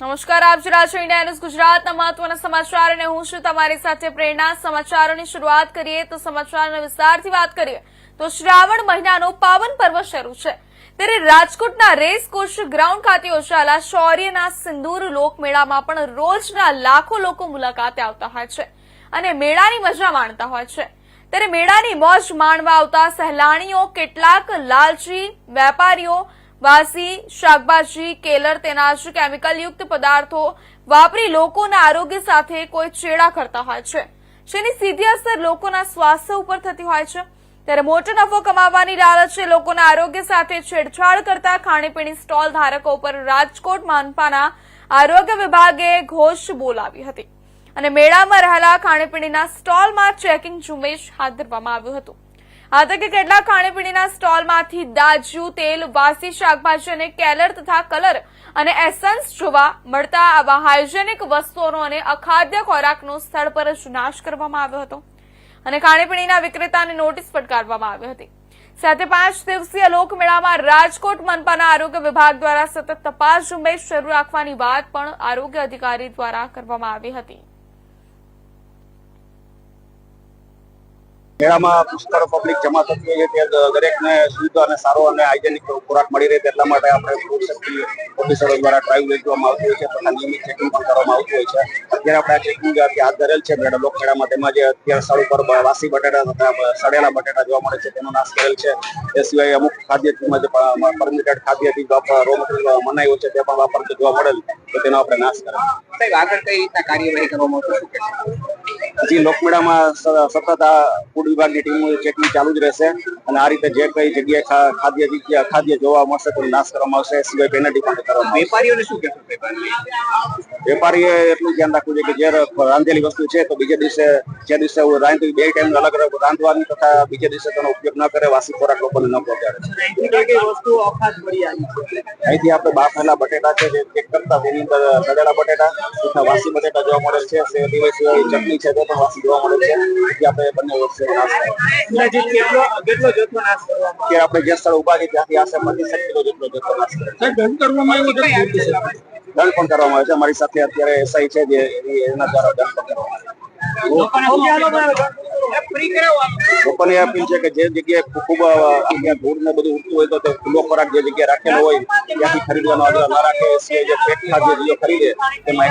નમસ્કાર, આપ જોડા છો ઇન્ડિયા ન્યૂઝ ગુજરાતના મહત્વના સમાચાર અને હું છું તમારી સાથે પ્રેરણા. સમાચારોની શરૂઆત કરીએ તો સમાચારના વિસ્તારથી વાત કરીએ તો શ્રાવણ મહિનાનો પાવન પર્વ શરૂ છે. ત્યારે રાજકોટના રેસ કોર્સ ગ્રાઉન્ડ ખાતે યોજાયેલા શૌર્યના સિંદૂર લોકમેળામાં પણ રોજના લાખો લોકો મુલાકાતે આવતા હોય છે અને મેળાની મજા માણતા હોય છે. ત્યારે મેળાની મોજ માણવા આવતા સહેલાણીઓ, કેટલાક લાલચી વેપારીઓ વાસી, શાકભાજી, કેલર તેનાજ કેમિકલયુક્ત પદાર્થો વાપરી લોકોના આરોગ્ય સાથે કોઈ ચેડા કરતા હોય છે. જેની સીધી અસર લોકોના સ્વાસ્થ્ય ઉપર થતી હોય છે. ત્યારે મોટો નફો કમાવવાની લાલચે લોકોના આરોગ્ય સાથે છેડછાડ કરતા ખાણીપીણી સ્ટોલ ધારકો પર રાજકોટ માનપાના આરોગ્ય વિભાગે ઘોષ બોલાવી હતી. અને મેળામાં રહેલા ખાણીપીણીના સ્ટોલમાં ચેકિંગ ઝુંબેશ હાથ ધરવામાં આવ્યું હતું. આ તકે કેટલાક ખાણીપીણીના સ્ટોલમાંથી દાજુ, તેલ, વાસી શાકભાજી અને કેલર તથા કલર અને એસન્સ જોવા મળતા આવા હાઇજેનિક વસ્તુઓનો અને અખાદ્ય ખોરાકનો સ્થળ પર જ નાશ કરવામાં આવ્યો હતો. અને ખાણીપીણીના વિક્રેતાને નોટિસ ફટકારવામાં આવી હતી. સાથે પાંચ દિવસીય લોકમેળામાં રાજકોટ મનપાના આરોગ્ય વિભાગ દ્વારા સતત તપાસ ઝુંબેશ શરૂ રાખવાની વાત પણ આરોગ્ય અધિકારી દ્વારા કરવામાં આવી હતી. મેળામાં પુષ્કળ પબ્લિક જમા થતી હોય છે દરેકને શુદ્ધ અને સારો અને હાઇજેનિક ખોરાક મળી રહે એટલા માટે આપણે ફૂડ સેફ્ટી ઓફિસરો દ્વારા ડ્રાઈવ લેવામાં આવતી હોય છે, તથા નિયમિત ચેકિંગ પણ કરવામાં આવતું હોય છે. અત્યારે આપણે આ ચેકિંગ હાથ ધરેલ છે, મેળા લોકમેળામાં તેમાં જે અત્યારે સ્થળ ઉપર વાસી બટેટા તથા સડેલા બટેટા જોવા મળે છે, તેનો નાશ કરેલ છે. એ સિવાય અમુક ખાદ્યમાં તેમજ પરમિટેડ ખાદ્યથી રો મટીરિયલ મનાઈ હોય છે, તે પણ વાપરતો જોવા મળેલ, તો તેનો આપણે નાશ કરેલ. આગળ કઈ રીતના કાર્યવાહી કરવામાં આવશે હજી લોકમેળામાં સતત આ ફૂડ વિભાગની ટીમ ચેકિંગ ચાલુ જ રહેશે અને આ રીતે જે કઈ જગ્યાએ ખાદ્ય જગ્યા ખાદ્ય જોવા મળશે તેનો નાશ કરવામાં આવશે સિવાય પેનલ્ટી પણ કરવામાં વેપારીઓને શું કહેશો વેપારીએ એટલું ધ્યાન રાખવું જોઈએ કે જે રાંધેલી વસ્તુ છે તો બીજા દિવસે જે દિવસે રાંધી બે ટાઈમ અલગ અલગ રાંધવાની તથા બીજા દિવસે તેનો ઉપયોગ ન કરે વાસી ખોરાક લોકોને ન પહોંચાડે. વસ્તુ અખાત મળી આવી છે? અહીંથી આપણે બાફેલા બટેટા છે જે ચેક કરતા તેની અંદર સડેલા બટેટા તથા વાસી બટેટા જોવા મળે છે સિવાય ચટણી છે તે તેથી આપણે જે સ્થળ ઊભા ત્યાંથી આશરે પચીસ કિલો જેટલો જથ્થો નાશ કરવામાં દંડ પણ કરવામાં આવે છે અમારી સાથે અત્યારે એસઆઈ છે જે એના દ્વારા દંડ પણ જે જગ્યાએ ખૂબ ને બધું ઉઠતું હોય તો તે ખોરાક જે જગ્યાએ રાખેલો હોય, ત્યાંથી ખરીદવાનો આગ્રહ ના રાખે. જે જે ખરીદે, તેમાં